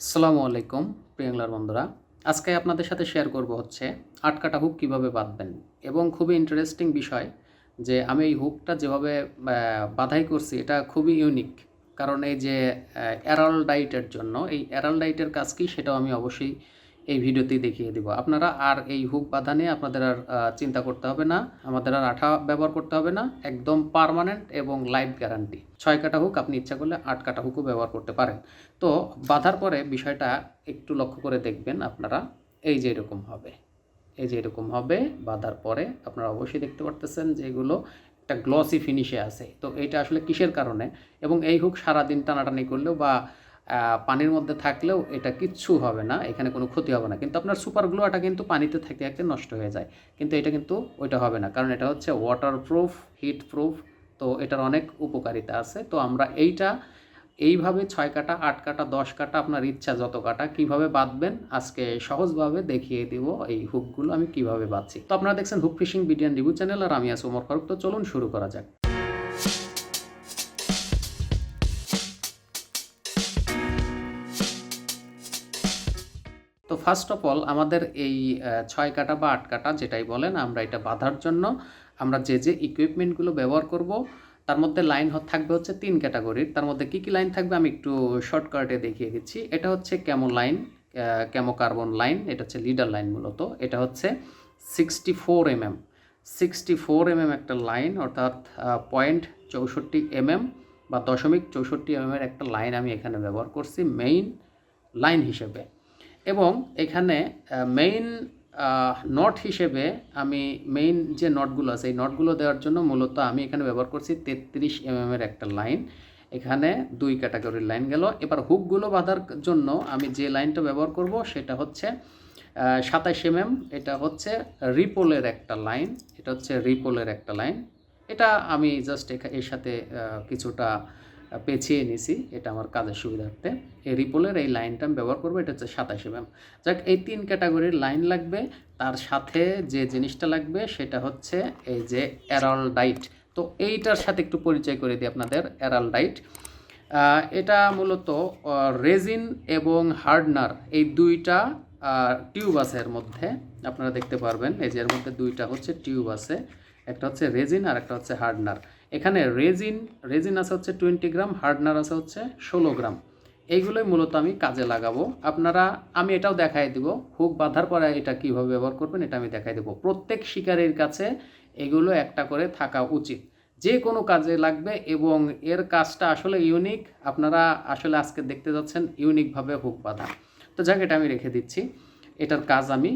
আসসালামু আলাইকুম প্রিয়াংলার বন্ধুরা। আজকে আপনাদের সাথে শেয়ার করব হচ্ছে আটকাটা হুক কীভাবে বাঁধবেন এবং খুবই ইন্টারেস্টিং বিষয় যে আমি এই হুকটা যেভাবে বাঁধাই করছি, এটা খুবই ইউনিক কারণ এই যে অ্যারাল ডাইটের জন্য, এই অ্যারাল ডাইটের কাজ কি সেটাও আমি অবশ্যই এই ভিডিওতেই দেখিয়ে দিব। আপনারা আর এই হুক বাঁধা নিয়ে আপনাদের আর চিন্তা করতে হবে না। আমাদের আর আঠা ব্যবহার করতে হবে না। একদম পার্মানেন্ট এবং লাইফ গ্যারান্টি। ছয় কাটা হুক আপনি ইচ্ছা করলে আট কাটা হুকও ব্যবহার করতে পারেন। তো বাঁধার পরে বিষয়টা একটু লক্ষ্য করে দেখবেন আপনারা। এই যে এরকম হবে। এই যে এরকম হবে, বাঁধার পরে আপনারা অবশ্যই দেখতে পারতেছেন যে এগুলো একটা গ্লসি ফিনিশে আছে। তো এইটা আসলে কিসের কারণে? এবং এই হুক সারাদিন টানাটানি করলেও বা পানির মধ্যে থাকলেও এটা কিচ্ছু হবে না, এখানে কোনো ক্ষতি হবে না। কিন্তু আপনার সুপার গ্লোয়াটা কিন্তু পানিতে থাকতে থাকতে নষ্ট হয়ে যায়। কিন্তু এটা কিন্তু ওইটা হবে না। কারণ এটা হচ্ছে ওয়াটার প্রুফ হিট প্রুফ তো এটার অনেক উপকারিতা আছে। তো আমরা এইটা, এইভাবে ছয় কাটা, আট কাটা, দশ কাটা আপনার ইচ্ছা যত কাটা, কীভাবে বাঁধবেন, আজকে সহজভাবে দেখিয়ে দিব এই হুকগুলো আমি কীভাবে বাঁধছি। তো আপনারা দেখছেন হুক ফিশিং বিডিয়ান রিভিউ চ্যানেল আর আমি আছি ওমর ফারুক। তো চলুন শুরু করা যাক। ফার্স্ট অফ অল আমাদের এই ছয় কাটা বা আট কাটা যেটাই বলেন, আমরা এটা বাঁধার জন্য, আমরা যে যে ইকুইপমেন্টগুলো ব্যবহার করব, তার মধ্যে লাইন থাকবে হচ্ছে তিন ক্যাটাগরির তার মধ্যে কী কী লাইন থাকবে আমি একটু শর্টকাটে দেখিয়ে দিচ্ছি। এটা হচ্ছে camo line camo carbon line এটা হচ্ছে লিডার লাইন মূলত। এটা হচ্ছে sixty four M M sixty four M M একটা লাইন অর্থাৎ পয়েন্ট চৌষট্টি এমএম বা দশমিক চৌষট্টি এমএমের একটা লাইন আমি এখানে ব্যবহার করছি মেইন লাইন হিসেবে। এবং এখানে মেইন নট হিসেবে আমি মেইন যে নটগুলো আছে, এই নটগুলো দেওয়ার জন্য মূলত আমি এখানে ব্যবহার করছি তেত্রিশ এম এর একটা লাইন এখানে দুই ক্যাটাগরির লাইন গেল। এবার হুকগুলো বাঁধার জন্য আমি যে লাইনটা ব্যবহার করব, সেটা হচ্ছে সাতাশ এম এটা হচ্ছে রিপোলের একটা লাইন এটা হচ্ছে রিপোলের একটা লাইন এটা আমি জাস্ট এর সাথে কিছুটা পেঁচিয়ে নিছি। এটা আমার কাজের সুবিধার্থে। এই রিপোলের এই লাইনটা আমি ব্যবহার করব, এটা হচ্ছে সাতাশ এম যাক, এই তিন ক্যাটাগরির লাইন লাগবে। তার সাথে যে জিনিসটা লাগবে, সেটা হচ্ছে এই যে অ্যারালডাইট। তো এইটার সাথে একটু পরিচয় করে দিই আপনাদের, অ্যারালডাইট। এটা মূলত রেজিন এবং হার্ডনার, এই দুইটা টিউব আছে এর মধ্যে। আপনারা দেখতে পারবেন, এই যে এর মধ্যে দুইটা হচ্ছে টিউব আছে। একটা হচ্ছে রেজিন আর একটা হচ্ছে হার্ডনার। এখানে রেজিন রেজিন আছে হচ্ছে টোয়েন্টি গ্রাম, হার্ডনার আছে হচ্ছে ষোলো গ্রাম। এইগুলোই মূলত আমি কাজে লাগাবো। আপনারা, আমি এটাও দেখাই দিব, হুক বাঁধার পরে এটা কীভাবে ব্যবহার করবেন এটা আমি দেখাই দেবো। প্রত্যেক শিকারীর কাছে এগুলো একটা করে থাকা উচিত। যে কোনো কাজে লাগবে এবং এর কাজটা আসলে ইউনিক আপনারা আসলে আজকে দেখতে যাচ্ছেন ইউনিকভাবে হুক বাঁধা। তো যাক, এটা আমি রেখে দিচ্ছি। এটার কাজ আমি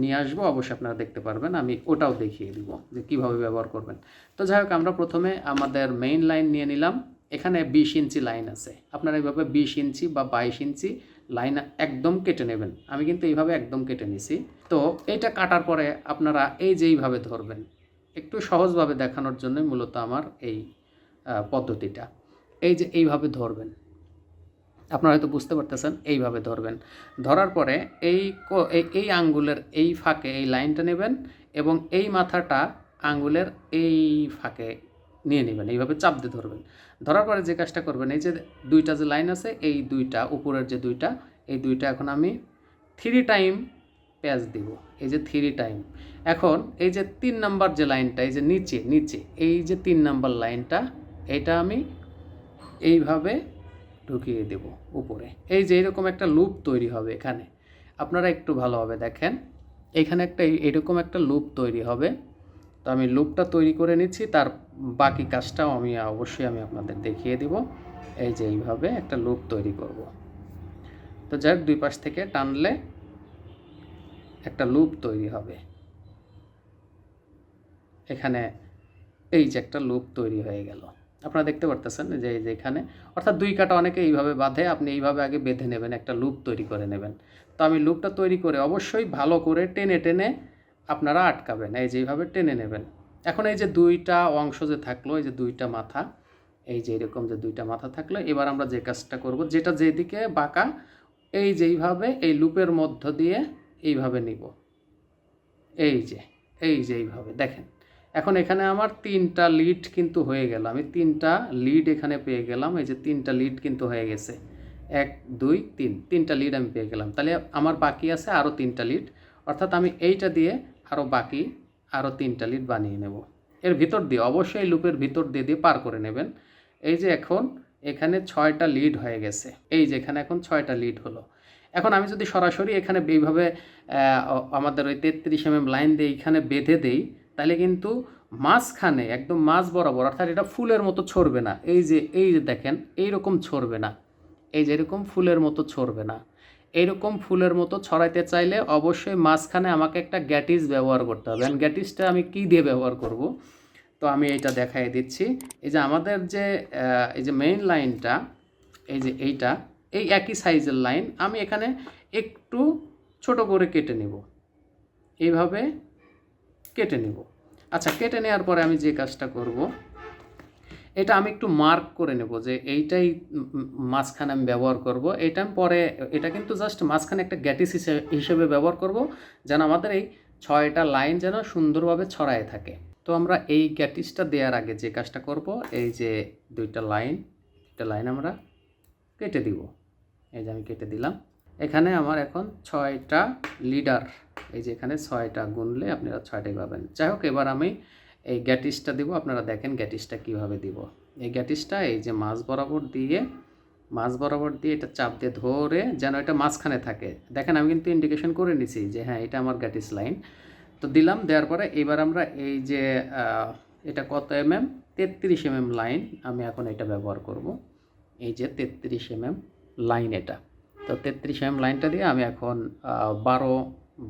নিয়ে আসব, অবশ্যই আপনারা দেখতে পারবেন। আমি ওটাও দেখিয়ে দিব যে কীভাবে ব্যবহার করবেন। তো যাই হোক, আমরা প্রথমে আমাদের মেইন লাইন নিয়ে নিলাম। এখানে বিশ ইঞ্চি লাইন আছে। আপনারা এইভাবে বিশ ইঞ্চি বা বাইশ ইঞ্চি লাইন একদম কেটে নেবেন। আমি কিন্তু এইভাবে একদম কেটে নিছি। তো এইটা কাটার পরে আপনারা এই যে এইভাবে ধরবেন, একটু সহজভাবে দেখানোর জন্য মূলত আমার এই পদ্ধতিটা। এই যে এইভাবে ধরবেন। আপনারা হয়তো বুঝতে পারতেছেন, এইভাবে ধরবেন। ধরার পরে এই এই আঙ্গুলের এই ফাঁকে এই লাইনটা নেবেন এবং এই মাথাটা আঙ্গুলের এই ফাঁকে নিয়ে নেবেন, এইভাবে চাপ দিয়ে ধরবেন। ধরার পরে যে কাজটা করবেন, এই যে দুইটা যে লাইন আছে, এই দুইটা, উপরের যে দুইটা, এই দুইটা এখন আমি থ্রি টাইম প্যাচ দিব, এই যে থ্রি টাইম। এখন এই যে তিন নাম্বার যে লাইনটা, এই যে নিচে নিচে, এই যে তিন নাম্বার লাইনটা, এটা আমি এইভাবে ঢুকিয়ে দেব উপরে। এই যে এরকম একটা লুপ তৈরি হবে এখানে। আপনারা একটু ভালোভাবে দেখেন। এখানে একটা এরকম একটা লুপ তৈরি হবে। তো আমি লুপটা তৈরি করে নিচ্ছি। তার বাকি কাজটাও আমি অবশ্যই আমি আপনাদের দেখিয়ে দিব। এই যে এইভাবে একটা লুপ তৈরি করব। তো যাই হোক দুই পাশ থেকে টানলে একটা লুপ তৈরি হবে। এখানে এই যে একটা লুপ তৈরি হয়ে গেল। আপনারা দেখতে পারতেছেন যে এই যে এখানে, অর্থাৎ দুই কাটা অনেকে এইভাবে বাঁধে, আপনি এইভাবে আগে বেঁধে নেবেন, একটা লুপ তৈরি করে নেবেন। তো আমি লুপটা তৈরি করে অবশ্যই ভালো করে টেনে টেনে আপনারা আটকাবেন, এই যে এইভাবে টেনে নেবেন। এখন এই যে দুইটা অংশ যে থাকল, এই যে দুইটা মাথা, এই যে এরকম যে দুইটা মাথা থাকল, এবার আমরা যে কাজটা করব, যেটা যেদিকে বাঁকা, এই যে এইভাবে এই লুপের মধ্য দিয়ে এইভাবে নিব। এই যে এই যে এইভাবে, দেখেন। এখন এখানে আমার তিনটা লিড কিন্তু হয়ে গেল। আমি তিনটা লিড এখানে পেয়ে গেলাম। এই যে তিনটা লিড কিন্তু হয়ে গেছে। এক, দুই, তিন। তিনটা লিড আমি পেয়ে গেলাম। তাহলে আমার বাকি আছে আরও তিনটা লিড অর্থাৎ আমি এইটা দিয়ে আরও বাকি আরও তিনটা লিড বানিয়ে নেব। এর ভিতর দিয়ে, অবশ্যই লুপের ভিতর দিয়ে দিয়ে পার করে নেবেন। এই যে এখন এখানে ছয়টা লিড হয়ে গেছে। এই যে এখানে এখন ছয়টা লিড হলো। এখন আমি যদি সরাসরি এখানে এইভাবে আমাদের ওই তেত্রিশ এম লাইন দিয়ে এইখানে বেঁধে দেই তাহলে কিন্তু মাঝখানে, একদম মাঝ বরাবর, অর্থাৎ এটা ফুলের মতো ছড়বে না। এই যে এই যে দেখেন, এইরকম ছড়বে না। এই যে এরকম ফুলের মতো ছড়বে না। এইরকম ফুলের মতো ছড়াইতে চাইলে অবশ্যই মাঝখানে আমাকে একটা গ্যাটিস ব্যবহার করতে হবে। অ্যান্ড গ্যাটিসটা আমি কি দিয়ে ব্যবহার করব? তো আমি এইটা দেখাই দিচ্ছি। এই যে আমাদের যে এই যে মেইন লাইনটা এই যে এইটা, এই একই সাইজের লাইন আমি এখানে একটু ছোট করে কেটে নেব। এইভাবে কেটে নেব। আচ্ছা কেটে নেওয়ার পরে আমি যে কাজটা করব, এটা আমি একটু মার্ক করে নেব যে এইটাই মাঝখানে আমি ব্যবহার করব। এটা আমি পরে, এটা কিন্তু জাস্ট মাঝখানে একটা গ্যাটিস হিসেবে হিসেবে ব্যবহার করব যেন আমাদের এই ছয়টা লাইন যেন সুন্দরভাবে ছড়ায় থাকে। তো আমরা এই গ্যাটিসটা দেওয়ার আগে যে কাজটা করব, এই যে দুইটা লাইন দুইটা লাইন আমরা কেটে দিব। এই যে আমি কেটে দিলাম। এখানে আমার এখন ছয়টা লিডার। এই যে এখানে ছয়টা গুনলে আপনারা ছয়টাই পাবেন। যাই হোক, এবার আমি এই গ্যাটিসটা দিব। আপনারা দেখেন গ্যাটিসটা কীভাবে দিব। এই গ্যাটিসটা এই যে মাছ বরাবর দিয়ে মাছ বরাবর দিয়ে এটা চাপ দিয়ে ধরে যেন এটা মাঝখানে থাকে। দেখেন, আমি কিন্তু ইন্ডিকেশন করে নিছি যে হ্যাঁ এটা আমার গ্যাটিস লাইন। তো দিলাম, দেওয়ার পরে এবার আমরা এই যে এটা কত এম এম তেত্রিশ এম এম লাইন আমি এখন এটা ব্যবহার করব। এই যে তেত্রিশ এম এম লাইন এটা। তো তেত্রিশ এম লাইনটা দিয়ে আমি এখন বারো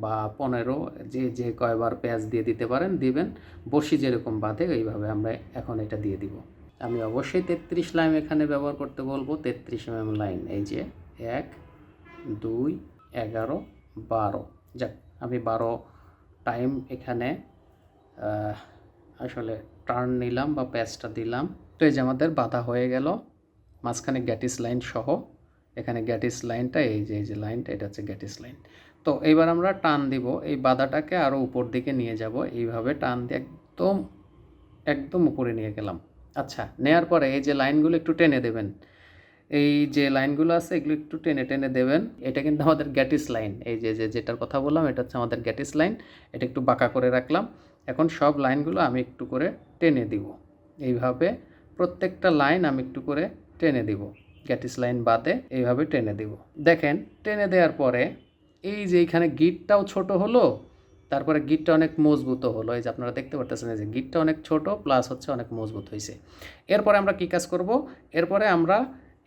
বা পনেরো যে যে কয়বার পেঁয়াজ দিয়ে দিতে পারেন, দিবেন। বসি যেরকম বাঁধে, এইভাবে আমরা এখন এটা দিয়ে দিব। আমি অবশ্যই তেত্রিশ লাইন এখানে ব্যবহার করতে বলব। তেত্রিশ এম লাইন এই যে এক, দুই, এগারো, বারো। যাক, আমি বারো টাইম এখানে আসলে টার্ন নিলাম বা প্যাচটা দিলাম। তো এই যে আমাদের বাধা হয়ে গেল। মাঝখানে গ্যাটিস লাইন সহ এখানে গ্যাটিস লাইনটা, এই যে এই যে লাইনটা, এটা হচ্ছে গ্যাটিস লাইন। তো এবার আমরা টান দিব, এই বাধাটাকে আরও উপর দিকে নিয়ে যাব, এইভাবে টান দিয়ে একদম একদম উপরে নিয়ে গেলাম। আচ্ছা নেয়ার পরে এই যে লাইনগুলো একটু টেনে দেবেন, এই যে লাইনগুলো আছে এগুলো একটু টেনে টেনে দেবেন, এটা কিন্তু আমাদের গ্যাটিস লাইন, এই যে যে, যেটার কথা বললাম, এটা হচ্ছে আমাদের গ্যাটিস লাইন, এটা একটু বাঁকা করে রাখলাম। এখন সব লাইনগুলো আমি একটু করে টেনে দিব, এইভাবে প্রত্যেকটা লাইন আমি একটু করে টেনে দিব। গ্যাটিস লাইন বাদে এইভাবে টেনে দিব। দেখেন, টেনে দেওয়ার পরে এই যে এইখানে গিটটাও ছোট হলো, তারপরে গিটটা অনেক মজবুত হলো। এই যে আপনারা দেখতে পারতেছেন যে গিটটা অনেক ছোট, প্লাস হচ্ছে অনেক মজবুত হয়েছে এরপরে আমরা কী কাজ করব? এরপরে আমরা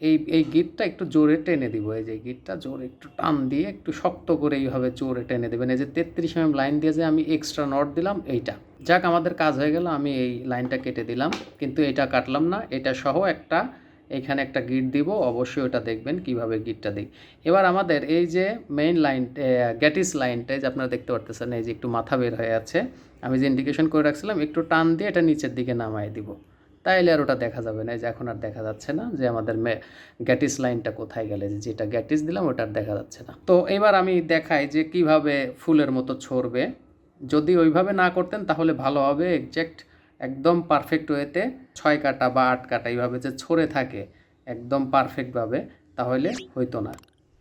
এই এই গিটটা একটু জোরে টেনে দিব। এই যে গিটটা জোরে একটু টান দিয়ে একটু শক্ত করে এইভাবে জোরে টেনে দেবেন। এই যে তেত্রিশ এম লাইন দিয়ে যে আমি এক্সট্রা নট দিলাম, এইটা। যাক, আমাদের কাজ হয়ে গেল, আমি এই লাইনটা কেটে দিলাম। কিন্তু এটা কাটলাম না, এটা সহ একটা এখানে একটা গিট দিব, অবশ্যই ওটা দেখবেন কীভাবে গিটটা দিই। এবার আমাদের এই যে মেইন লাইন গ্যাটিস লাইনটা যে আপনারা দেখতে পারতেছেন, এই যে একটু মাথা বের হয়ে আছে, আমি যে ইন্ডিকেশন করে রাখছিলাম, একটু টান দিয়ে এটা নিচের দিকে নামাই দিব। তাইলে আর ওটা দেখা যাবে না যে এখন আর দেখা যাচ্ছে না যে আমাদের গ্যাটিস লাইনটা কোথায় গেলে যে যেটা গ্যাটিস দিলাম, ওটা আর দেখা যাচ্ছে না। তো এবার আমি দেখাই যে কীভাবে ফুলের মতো ছড়বে। যদি ওইভাবে না করতেন তাহলে ভালো হবে এক্স্যাক্ট একদম পারফেক্ট ওয়েতে ছয় কাটা বা আট কাটা এইভাবে যে ছড়ে থাকে একদম পারফেক্টভাবে তাহলে হইতো না।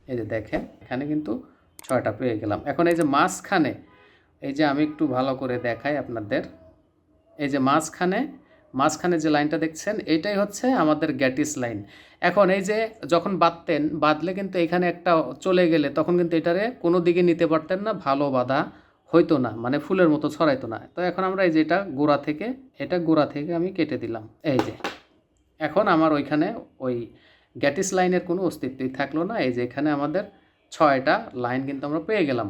এই যে দেখেন, এখানে কিন্তু ছয়টা পেয়ে গেলাম। এখন এই যে মাঝখানে, এই যে আমি একটু ভালো করে দেখাই আপনাদের। এই যে মাঝখানে মাঝখানে যে লাইনটা দেখছেন, এইটাই হচ্ছে আমাদের গ্যাটিস লাইন। এখন এই যে যখন বাঁধতেন, বাঁধলে কিন্তু এখানে একটা চলে গেলে তখন কিন্তু এটারে কোনো দিকে নিতে পারতেন না, ভালো বাঁধা হইতো না মানে ফুলের মতো ছড়াইতো না। তো এখন আমরা এই যে এটা গোড়া থেকে, এটা গোড়া থেকে আমি কেটে দিলাম। এই যে, এখন আমার ওইখানে ওই গ্যাটিস লাইনের কোনো অস্তিত্বই থাকল না। এই যে এখানে আমাদের ছয়টা লাইন কিন্তু আমরা পেয়ে গেলাম।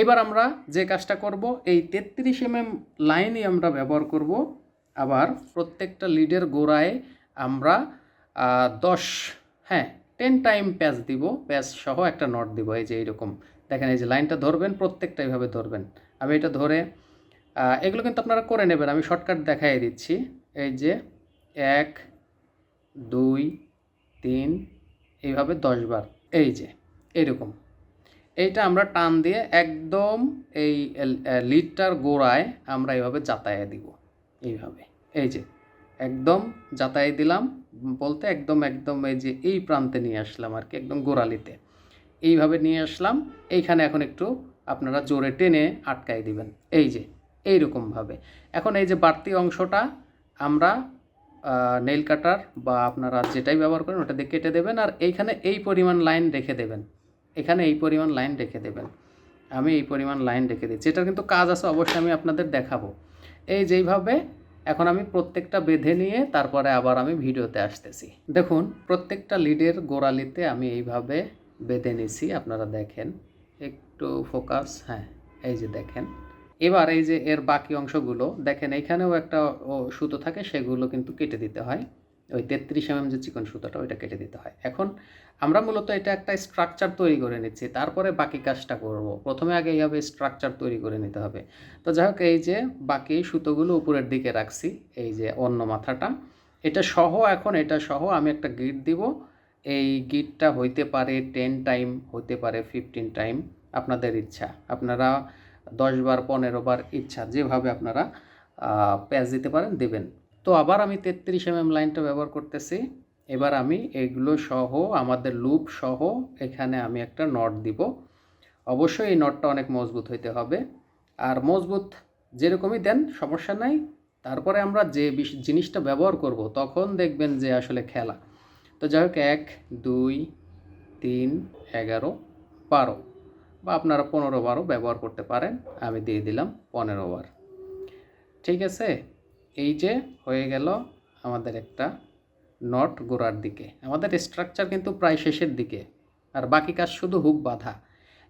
এবার আমরা যে কাজটা করব, এই তেত্রিশ এম এম লাইনই আমরা ব্যবহার করব। আবার প্রত্যেকটা লিডের গোড়ায় আমরা দশ হ্যাঁ টেন টাইম প্যাচ দিব। প্যাচ সহ একটা নট দিব, এই যে এইরকম। দেখেন এই যে লাইনটা ধরবেন, প্রত্যেকটা এইভাবে ধরবেন। আমি এটা ধরে এগুলো কিন্তু আপনারা করে নেবেন। আমি শর্টকাট দেখাই দিচ্ছি। এই যে এক, দুই, তিন, এইভাবে দশবার এই যে, এইরকম। এইটা আমরা টান দিয়ে একদম এই লিডটার গোড়ায় আমরা এইভাবে যাতায়া দিব। এইভাবে। এই যে, একদম যাতায়াত দিলাম বলতে একদম একদম এই যে এই প্রান্তে নিয়ে আসলাম আর কি, একদম গোড়ালিতে। এইভাবে নিয়ে আসলাম। এইখানে এখন একটু আপনারা জোরে টেনে আটকাই দিবেন। এই যে, এইরকমভাবে। এখন এই যে বাড়তি অংশটা, আমরা নেল কাটার বা আপনারা যেটাই ব্যবহার করেন ওটা দিয়ে কেটে দেবেন আর এইখানে এই পরিমাণ লাইন রেখে দেবেন। এখানে এই পরিমাণ লাইন রেখে দেবেন। আমি এই পরিমাণ লাইন রেখে দিচ্ছি। এটার কিন্তু কাজ আছে অবশ্যই আমি আপনাদের দেখাবো। এই যেইভাবে, এখন আমি প্রত্যেকটা বেঁধে নিয়ে তারপরে আবার আমি ভিডিওতে আসতেছি। দেখুন, প্রত্যেকটা লিডের গোড়ালিতে আমি এইভাবে বেঁধে নিছি, আপনারা দেখেন। একটু ফোকাস হ্যাঁ এই যে দেখেন। এবার এই যে এর বাকি অংশগুলো, দেখেন এইখানেও একটা সুতো থাকে, সেগুলো কিন্তু কেটে দিতে হয়। ওই তেত্রিশ এমএম যে চিকন সুতোটা, ওইটা কেটে দিতে হয়। এখন আমরা মূলত এটা একটা স্ট্রাকচার তৈরি করে নিচ্ছি, তারপরে বাকি কাজটা করব। প্রথমে আগে এইভাবে স্ট্রাকচার তৈরি করে নিতে হবে। তো যাই হোক, এই যে বাকি সুতোগুলো উপরের দিকে রাখছি, এই যে অন্য মাথাটা। এটা সহ, এখন এটা সহ আমি একটা গিট দিব। এই গিটটা হইতে পারে টেন টাইম হতে পারে ফিফটিন টাইম আপনাদের ইচ্ছা। আপনারা দশ বার, পনেরো বার ইচ্ছা, যেভাবে আপনারা প্যাচ দিতে পারেন, দেবেন। তো আবার আমি তেত্রিশ এমএম লাইনটা ব্যবহার করতেছি। এবার আমি এগুলো সহ, আমাদের লুপ সহ, এখানে আমি একটা নট দিব। অবশ্যই এই নটটা অনেক মজবুত হইতে হবে। আর মজবুত যেরকমই দেন, সমস্যা নাই। তারপরে আমরা যে জিনিসটা ব্যবহার করব, তখন দেখবেন যে আসলে খেলা। তো যাই হোক, এক, দুই, তিন, এগারো, বারো। বা আপনারা পনেরো বারো ব্যবহার করতে পারেন। আমি দিয়ে দিলাম পনেরো বার। ঠিক আছে? এই যে হয়ে গেল আমাদের একটা নট গোড়ার দিকে। আমাদের স্ট্রাকচার কিন্তু প্রায় শেষের দিকে। আর বাকি কাজ শুধু হুক বাঁধা।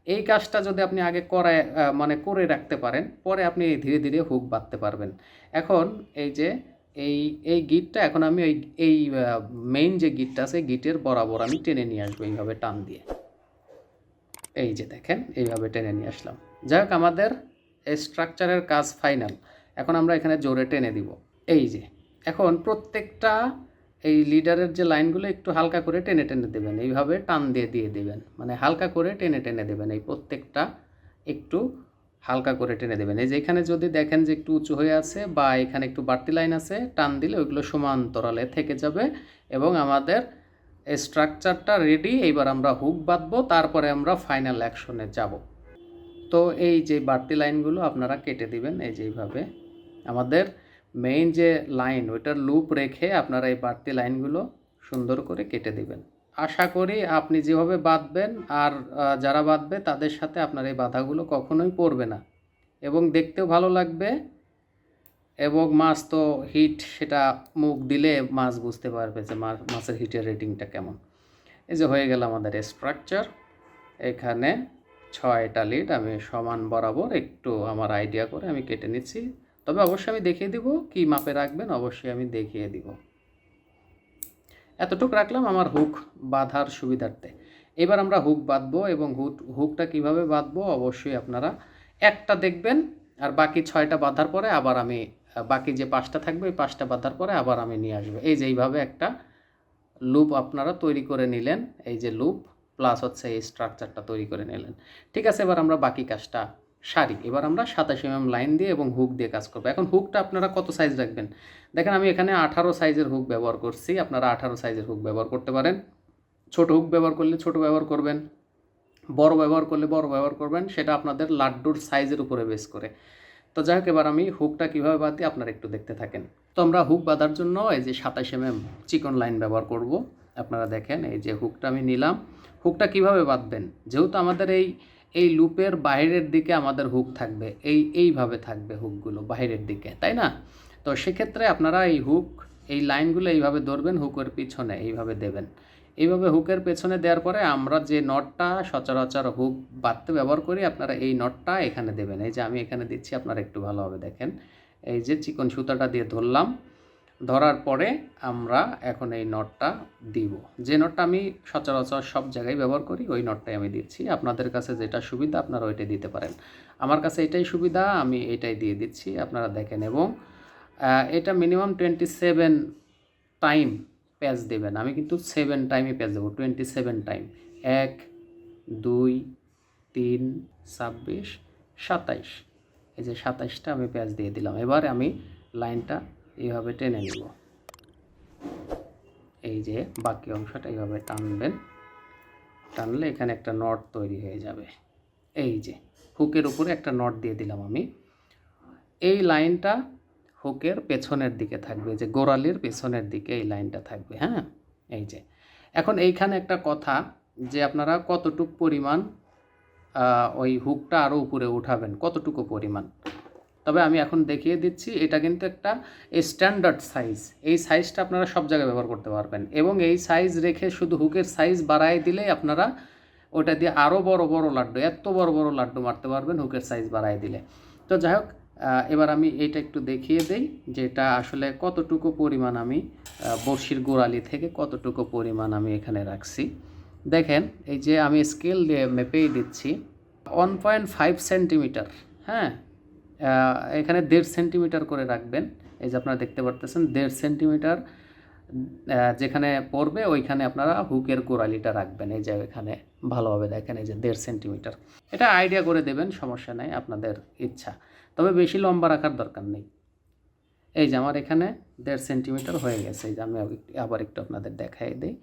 এই কাজটা যদি আপনি আগে করায় মানে করে রাখতে পারেন, পরে আপনি ধীরে ধীরে হুক বাঁধতে পারবেন। এখন এই যে এই এই গিটটা এখন আমি ওই, এই মেইন যে গিটটা আছে, গিটের বরাবর আমি টেনে নিয়ে আসব এইভাবে টান দিয়ে। এই যে দেখেন, এইভাবে টেনে নিয়ে আসলাম। যাই হোক আমাদের স্ট্রাকচারের কাজ ফাইনাল এখন আমরা এখানে জোরে টেনে দিব। এই যে, এখন প্রত্যেকটা এই লিডারের যে লাইনগুলো একটু হালকা করে টেনে টেনে দেবেন। এইভাবে টান দিয়ে দিয়ে দেবেন। মানে হালকা করে টেনে টেনে দেবেন এই প্রত্যেকটা একটু হালকা করে টেনে দেবেন। এই যে এখানে যদি দেখেন যে একটু উঁচু হয়ে আছে বা এখানে একটু বাড়তি লাইন আছে, টান দিলে ওইগুলো সমান্তরালে থেকে যাবে এবং আমাদের স্ট্রাকচারটা রেডি এইবার আমরা হুক বাঁধবো, তারপরে আমরা ফাইনাল অ্যাকশনে যাব। তো এই যে বাড়তি লাইনগুলো আপনারা কেটে দিবেন এই যে এইভাবে। আমাদের মেইন যে লাইন ওইটার লুপ রেখে আপনারা এই বাড়তি লাইনগুলো সুন্দর করে কেটে দিবেন। আশা করি আপনি যেভাবে বাঁধবেন আর যারা বাঁধবে তাদের সাথে আপনার এই বাধাগুলো কখনোই পড়বে না। এবং দেখতেও ভালো লাগবে এবং মাছ তো হিট, সেটা মুখ দিলে মাছ বুঝতে পারবে যে মাছের হিটের রেটিংটা কেমন। এই যে হয়ে গেল আমাদের স্ট্রাকচার এখানে ছয়টা লিড আমি সমান বরাবর একটু আমার আইডিয়া করে আমি কেটে নিচ্ছি। তবে অবশ্যই আমি দেখিয়ে দিব, কি মাপে রাখবেন অবশ্যই আমি দেখিয়ে দিব। এতটুকু রাখলাম আমার হুক বাঁধার সুবিধার্থে। এবার আমরা হুক বাঁধবো এবং হুক হুকটা কীভাবে বাঁধবো অবশ্যই আপনারা একটা দেখবেন আর বাকি ছয়টা বাঁধার পরে আবার আমি, বাকি যে পাঁচটা থাকবে ওই পাঁচটা বাঁধার পরে আবার আমি নিয়ে আসব। এই যে এইভাবে একটা লুপ আপনারা তৈরি করে নিলেন, এই যে লুপ, প্লাস হচ্ছে এই স্ট্রাকচারটা তৈরি করে নিলেন। ঠিক আছে, এবার আমরা বাকি কাজটা সারি এবার আমরা সাতাশ এম লাইন দিয়ে এবং হুক দিয়ে কাজ করব। এখন হুকটা আপনারা কত সাইজ রাখবেন? দেখেন আমি এখানে আঠারো সাইজের হুক ব্যবহার করছি। আপনারা আঠারো সাইজের হুক ব্যবহার করতে পারেন। ছোট হুক ব্যবহার করলে ছোট ব্যবহার করবেন। বড় ব্যবহার করলে বড় ব্যবহার করবেন। সেটা আপনাদের লাড্ডুর সাইজের উপরে বেস করে। তো যাই হোক, এবার আমি হুকটা কীভাবে বাঁধি আপনারা একটু দেখতে থাকেন। তো আমরা হুক বাঁধার জন্য এই যে সাতাশ এম এম চিকন লাইন ব্যবহার করব। আপনারা দেখেন এই যে হুকটা আমি নিলাম। হুকটা কীভাবে বাঁধবেন? যেহেতু আমাদের এই এই লুপের বাইরের দিকে আমাদের হুক থাকবে। এই, এইভাবে থাকবে হুকগুলো বাইরের দিকে, তাই না? তো সেক্ষেত্রে আপনারা এই হুক এই লাইনগুলো এইভাবে ধরবেন হুকের পিছনে এইভাবে দেবেন। এইভাবে হুকের পেছনে দেওয়ার পরে আমরা যে নটটা সচরাচর হুক বাঁধতে ব্যবহার করি, আপনারা এই নটটা এখানে দেবেন। এই যে আমি এখানে দিচ্ছি, আপনারা একটু ভালোভাবে দেখেন। এই যে চিকন সুতাটা দিয়ে ধরলাম ধরার পরে আমরা এখন এই নটটা দিব। যে নটটা আমি সচরাচর সব জায়গায় ব্যবহার করি, ওই নটটাই আমি দিচ্ছি। আপনাদের কাছে যেটা সুবিধা, আপনারা ওইটাই দিতে পারেন। আমার কাছে এটাই সুবিধা, আমি এটাই দিয়ে দিচ্ছি, আপনারা দেখেন। এবং এটা minimum twenty seven time patch দেবেন। আমি কিন্তু সেভেন টাইমে প্যাচ দেবো টোয়েন্টি সেভেন টাইম এক, দুই, তিন, ছাব্বিশ, সাতাইশ। এই যে সাতাইশটা আমি প্যাচ দিয়ে দিলাম। এবার আমি লাইনটা এইভাবে টেনে নিব। এই যে বাকি অংশটা এইভাবে টানবেন। টানলে এখানে একটা নট তৈরি হয়ে যাবে। এই যে হুকের উপরে একটা নট দিয়ে দিলাম আমি। এই লাইনটা হুকের পেছনের দিকে থাকবে, যে গোড়ালির পেছনের দিকে এই লাইনটা থাকবে হ্যাঁ? এই যে এখন এইখানে একটা কথা যে আপনারা কতটুক পরিমাণ ওই হুকটা আরও উপরে উঠাবেন, কতটুকু পরিমাণ? তবে আমি এখন দেখিয়ে দিচ্ছি, এটা কিন্তু একটা স্ট্যান্ডার্ড সাইজ এই সাইজটা আপনারা সব জায়গায় ব্যবহার করতে পারবেন। এবং এই সাইজ রেখে শুধু হুকের সাইজ বাড়ায় দিলেই আপনারা ওটা দিয়ে আরও বড় বড় লাড্ডু, এত বড় বড় লাড্ডু মারতে পারবেন হুকের সাইজ বাড়ায় দিলে। তো যাই হোক এবার আমি এইটা একটু দেখিয়ে দেই যে এটা আসলে কতটুকু পরিমাণ আমি বড়শির গোড়ালি থেকে কতটুকু পরিমাণ আমি এখানে রাখছি। দেখেন, এই যে আমি স্কেল দিয়ে মেপেই দিচ্ছি। ওয়ান পয়েন্ট ফাইভ সেন্টিমিটার হ্যাঁ? এখানে দেড় সেন্টিমিটার করে রাখবেন। এই যে আপনারা দেখতে পারতেছেন, দেড় সেন্টিমিটার যেখানে পড়বে ওইখানে আপনারা হুকের গোড়ালিটা রাখবেন। এই যে এখানে ভালোভাবে দেখেন, এই যে দেড় সেন্টিমিটার। এটা আইডিয়া করে দেবেন, সমস্যা নাই, আপনাদের ইচ্ছা। তবে বেশি লম্বা রাখার দরকার নেই। এই যে আমার এখানে দেড় সেন্টিমিটার হয়ে গেছে। এই যে আমি আবার একটু আপনাদের দেখাই দিই।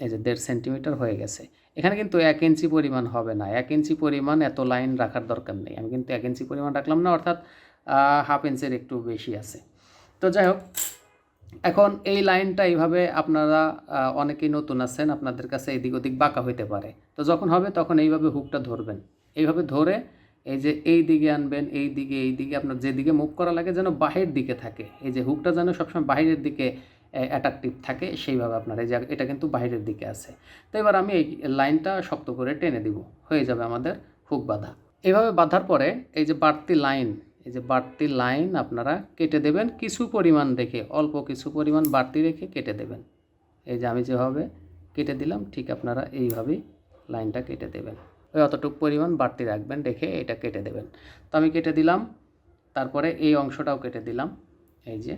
এই যে দেড় সেন্টিমিটার হয়ে গেছে। এখানে কিন্তু এক ইঞ্চি পরিমাণ হবে না। এক ইঞ্চি পরিমাণ এত লাইন রাখার দরকার নেই। আমি কিন্তু এক ইঞ্চি পরিমাণ রাখলাম না, অর্থাৎ হাফ ইঞ্চের একটু বেশি আছে। তো যাই হোক, এখন এই লাইনটা এইভাবে আপনারা অনেকেই নতুন আছেন, আপনাদের কাছে এদিক ওদিক বাঁকা হইতে পারে। তো যখন হবে তখন এইভাবে হুকটা ধরবেন। এইভাবে ধরে এই যে এই দিকে আনবেন, এই দিকে এই দিকে আপনার যেদিকে মুখ করা লাগে যেন বাহির দিকে থাকে। এই যে হুকটা যেন সবসময় বাহিরের দিকে অ্যাট্রাকটিভ থাকে, সেইভাবে আপনার এই যে এটা কিন্তু বাইরের দিকে আছে। তো এবার আমি এই লাইনটা শক্ত করে টেনে দিব, হয়ে যাবে আমাদের হুক বাঁধা। এইভাবে বাঁধার পরে এই যে বাড়তি লাইন এই যে বাড়তি লাইন আপনারা কেটে দেবেন, কিছু পরিমাণ রেখে, অল্প কিছু পরিমাণ বাড়তি রেখে কেটে দেবেন। এই যে আমি যেভাবে কেটে দিলাম, ঠিক আপনারা এইভাবেই লাইনটা কেটে দেবেন। ওই অতটুকু পরিমাণ বাড়তি রাখবেন, রেখে এটা কেটে দেবেন। তো আমি কেটে দিলাম, তারপরে এই অংশটাও কেটে দিলাম, এই যে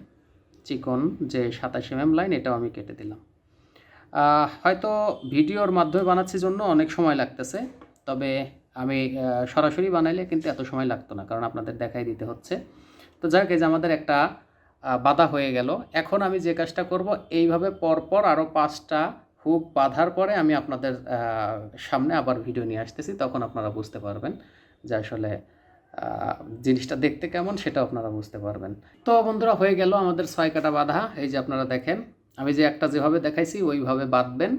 চিকন যে সাতাশ এম লাইন, এটাও আমি কেটে দিলাম। হয়তো ভিডিওর মাধ্যমে বানাচ্ছি জন্য অনেক সময় লাগতেছে, তবে আমি সরাসরি বানাইলে কিন্তু এত সময় লাগতো না, কারণ আপনাদের দেখাই দিতে হচ্ছে। তো যাক, এই যে আমাদের একটা বাঁধা হয়ে গেল। এখন আমি যে কাজটা করব, এইভাবে পরপর আরও পাঁচটা হুক বাঁধার পরে আমি আপনাদের সামনে আবার ভিডিও নিয়ে আসতেছি, তখন আপনারা বুঝতে পারবেন যে আসলে জিনিসটা দেখতে কেমন সেটা আপনারা বুঝতে পারবেন। তো বন্ধুরা, হয়ে গেল আমাদের ছয় কাটা বাঁধা। এই যে আপনারা দেখেন, আমি যে একটা যেভাবে দেখাইছি, ওইভাবে বাঁধবেন।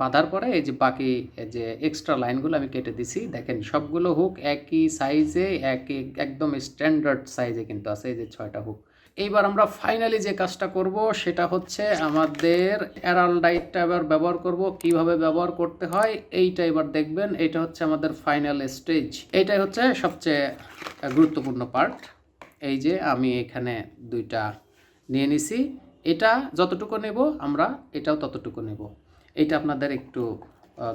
বাঁধার পরে এই যে বাকি যে এক্সট্রা লাইনগুলো আমি কেটে দিছি। দেখেন, সবগুলো হুক একই সাইজে একই, একদম স্ট্যান্ডার্ড সাইজে কিন্তু আছে এই যে ছয়টা হুক এইবার আমরা ফাইনালি যে কাজটা করব, সেটা হচ্ছে আমাদের অ্যারালডাইটটা এবার ব্যবহার করব। কীভাবে ব্যবহার করতে হয়, এইটা এবার দেখবেন। এটা হচ্ছে আমাদের ফাইনাল স্টেজ এইটাই হচ্ছে সবচেয়ে গুরুত্বপূর্ণ পার্ট এই যে আমি এখানে দুইটা নিয়ে নিছি। এটা যতটুকু নেব আমরা, এটাও ততটুকু নেব। এটা আপনাদের একটু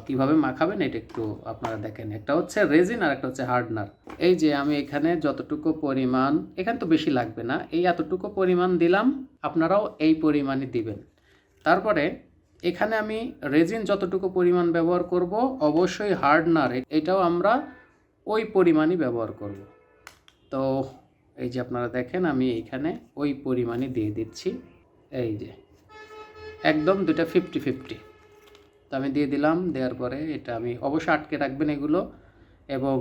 কীভাবে মাখাবেন এটা একটু আপনারা দেখেন। একটা হচ্ছে রেজিন আর একটা হচ্ছে হার্ডনার এই যে আমি এখানে যতটুকু পরিমাণ, এখানে তো বেশি লাগবে না, এই এতটুকু পরিমাণ দিলাম, আপনারাও এই পরিমাণই দিবেন। তারপরে এখানে আমি রেজিন যতটুকু পরিমাণ ব্যবহার করব, অবশ্যই হার্ডনার এটাও আমরা ওই পরিমাণই ব্যবহার করব। তো এই যে আপনারা দেখেন, আমি এখানে ওই পরিমাণই দিয়ে দিচ্ছি। এই যে, একদম দুটা ফিফটি ফিফটি আমি দিয়ে দিলাম, দেওয়ার পরে এটা আমি অবশ্যই আটকে রাখবেন এগুলো এবং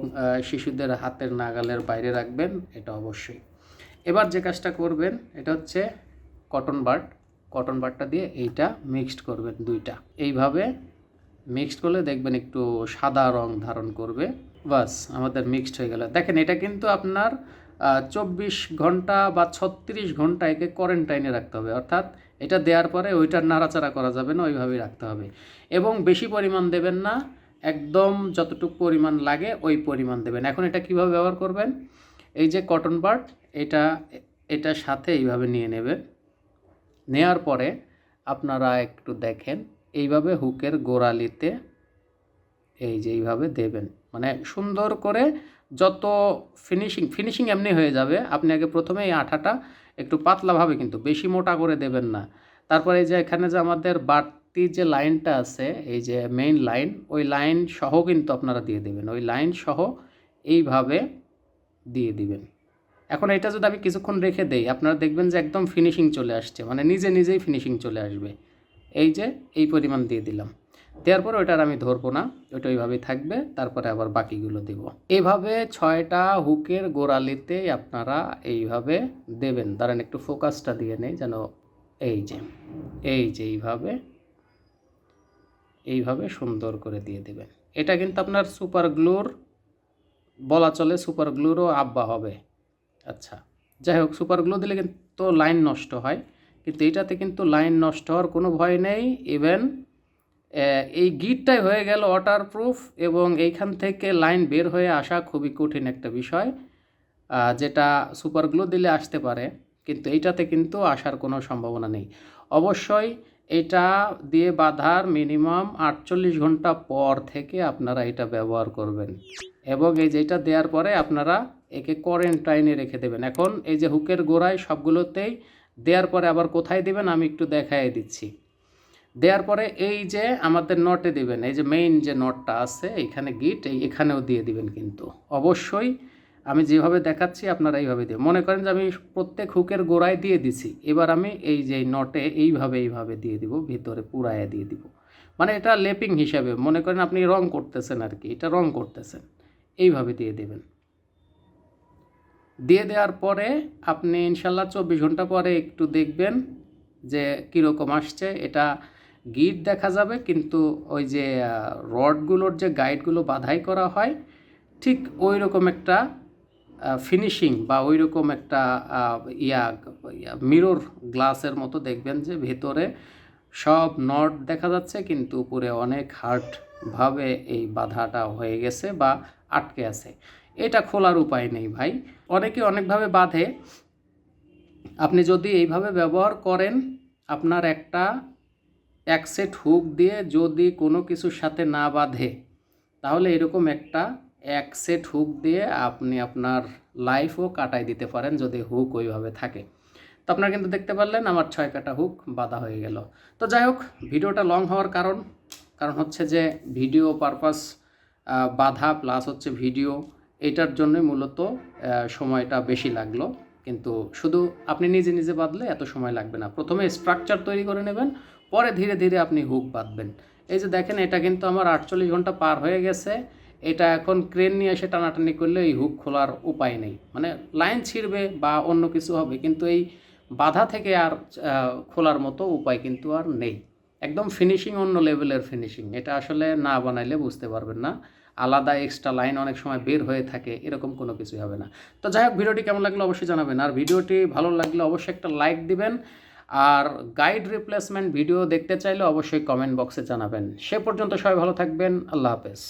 শিশুদের হাতের নাগালের বাইরে রাখবেন, এটা অবশ্যই। এবার যে কাজটা করবেন, এটা হচ্ছে কটন বার্ড কটন বার্ডটা দিয়ে এইটা মিক্সড করবেন দুইটা। এইভাবে মিক্সড করলে দেখবেন একটু সাদা রং ধারণ করবে। বাস, আমাদের মিক্সড হয়ে গেল। দেখেন, এটা কিন্তু আপনার চব্বিশ ঘণ্টা বা ছত্রিশ ঘণ্টা একে কোয়ারেন্টাইনে রাখতে হবে। অর্থাৎ এটা দেওয়ার পরে ওইটার নাড়াচাড়া করা যাবে না, ওইভাবেই রাখতে হবে। এবং বেশি পরিমাণ দেবেন না, একদম যতটুকু পরিমাণ লাগে ওই পরিমাণ দেবেন। এখন এটা কীভাবে ব্যবহার করবেন? এই যে কটন বার্ড এটা এটার সাথে এইভাবে নিয়ে নেবেন। নেয়ার পরে আপনারা একটু দেখেন, এইভাবে হুকের গোড়ালিতে এই যে এইভাবে দেবেন। মানে সুন্দর করে যত ফিনিশিং ফিনিশিং এমনি হয়ে যাবে, আপনি আগে প্রথমে এই আঠাটা একটু পাতলাভাবে কিন্তু, বেশি মোটা করে দেবেন না। তারপরে এই যে এখানে যে আমাদের বাড়তি যে লাইনটা আছে, এই যে মেইন লাইন ওই লাইন সহ কিন্তু আপনারা দিয়ে দেবেন। ওই লাইন সহ এইভাবে দিয়ে দিবেন। এখন এটা যদি আমি কিছুক্ষণ রেখে দেই, আপনারা দেখবেন যে একদম ফিনিশিং চলে আসছে মানে নিজে নিজেই ফিনিশিং চলে আসবে। এই যে, এই পরিমাণ দিয়ে দিলাম। দেওয়ার পর ওইটার আমি ধরবো না, ওইটা ওইভাবেই থাকবে, তারপরে আবার বাকিগুলো দিব। এভাবে ছয়টা হুকের গোড়ালিতে আপনারা এইভাবে দেবেন। দাঁড়ান একটু ফোকাসটা দিয়ে নেই যেন এই যে এই যে এইভাবে এইভাবে সুন্দর করে দিয়ে দেবেন। এটা কিন্তু আপনার সুপার গ্লুর বলা চলে সুপার গ্লুরও আব্বা হবে। আচ্ছা যাই হোক সুপার গ্লু দিলে কিন্তু লাইন নষ্ট হয়, কিন্তু এটাতে কিন্তু লাইন নষ্ট হওয়ার কোনো ভয় নেই ইভেন এই গিটটাই হয়ে গেল ওয়াটারপ্রুফ এবং এইখান থেকে লাইন বের হয়ে আসা খুবই কঠিন একটা বিষয় যেটা সুপার গ্লু দিলে আসতে পারে, কিন্তু এইটাতে কিন্তু আসার কোনো সম্ভাবনা নেই। অবশ্যই এটা দিয়ে বাঁধার মিনিমাম আটচল্লিশ ঘণ্টা পর থেকে আপনারা এটা ব্যবহার করবেন এবং এই যেটা দেওয়ার পরে আপনারা একে কোয়ারেন্টাইনে রেখে দেবেন। এখন এই যে হুকের গোড়ায় সবগুলোতেই দেওয়ার পরে আবার কোথায় দেবেন আমি একটু দেখাই দিচ্ছি। দেওয়ার পরে এই যে আমাদের নটে দিবেন, এই যে মেইন যে নটটা আছে এখানে গিট এই এখানেও দিয়ে দিবেন কিন্তু। অবশ্যই আমি যেভাবে দেখাচ্ছি, আপনারা এইভাবে দিয়ে। মনে করেন যে আমি প্রত্যেক হুকের গোড়ায় দিয়ে দিছি, এবার আমি এই যে নটে এইভাবে এইভাবে দিয়ে দিব, ভিতরে পুরায় দিয়ে দিব। মানে এটা লেপিং হিসাবে, মনে করেন আপনি রং করতেছেন আর কি এটা রং করতেছেন, এইভাবে দিয়ে দেবেন। দিয়ে দেওয়ার পরে আপনি ইনশাল্লাহ চব্বিশ ঘণ্টা পরে একটু দেখবেন যে কীরকম আসছে, এটা গিট দেখা যাবে, কিন্তু ওই যে রডগুলোর যে গাইডগুলো বাধাই করা হয়, ঠিক ওই রকম একটা ফিনিশিং বা ওই রকম একটা ইয়া মিরর গ্লাসের মতো দেখবেন যে ভেতরে সব নট দেখা যাচ্ছে, কিন্তু উপরে অনেক হার্ডভাবে এই বাধাটা হয়ে গেছে বা আটকে আছে। এটা খোলার উপায় নেই ভাই। অনেকে অনেকভাবে বাঁধে। আপনি যদি এইভাবে ব্যবহার করেন, আপনার একটা এক সেট হুক দিয়ে যদি কোনো কিছুর সাথে না বাঁধে, তাহলে এরকম একটা এক সেট হুক দিয়ে আপনি আপনার লাইফও কাটাই দিতে পারেন যদি হুক ওইভাবে থাকে। তো আপনারা কিন্তু দেখতে পারলেন আমার ছয় কাটা হুক বাঁধা হয়ে গেল। তো যাই হোক, ভিডিওটা লং হওয়ার কারণ কারণ হচ্ছে যে ভিডিও পারপাস বাধা প্লাস হচ্ছে ভিডিও, এটার জন্যই মূলত সময়টা বেশি লাগল। কিন্তু শুধু আপনি নিজে নিজে বাঁধলে এত সময় লাগবে না। প্রথমে স্ট্রাকচার তৈরি করে নেবেন পরে ধীরে ধীরে আপনি হুক বাঁধবেন। এই যে দেখেন, এটা কিন্তু আমার আটচল্লিশ ঘণ্টা পার হয়ে গেছে। এটা এখন ক্রেন নিয়ে এসে টানাটানি করলে এই হুক খোলার উপায় নেই। মানে লাইন ছিঁড়বে বা অন্য কিছু হবে, কিন্তু এই বাধা থেকে আর খোলার মতো উপায় কিন্তু আর নেই। একদম ফিনিশিং অন্য লেভেলের ফিনিশিং এটা আসলে না বানাইলে বুঝতে পারবেন না। আলাদা এক্সট্রা লাইন অনেক সময় বের হয়ে থাকে, এরকম কোনো কিছুই হবে না। তো যাই হোক, ভিডিওটি কেমন লাগল অবশ্যই জানাবেন। আর ভিডিওটি ভালো লাগলে অবশ্যই একটা লাইক দিবেন। আর গাইড রিপ্লেসমেন্ট ভিডিও দেখতে চাইলে অবশ্যই কমেন্ট বক্সে জানাবেন। সে পর্যন্ত সবাই ভালো থাকবেন। আল্লাহ হাফেজ।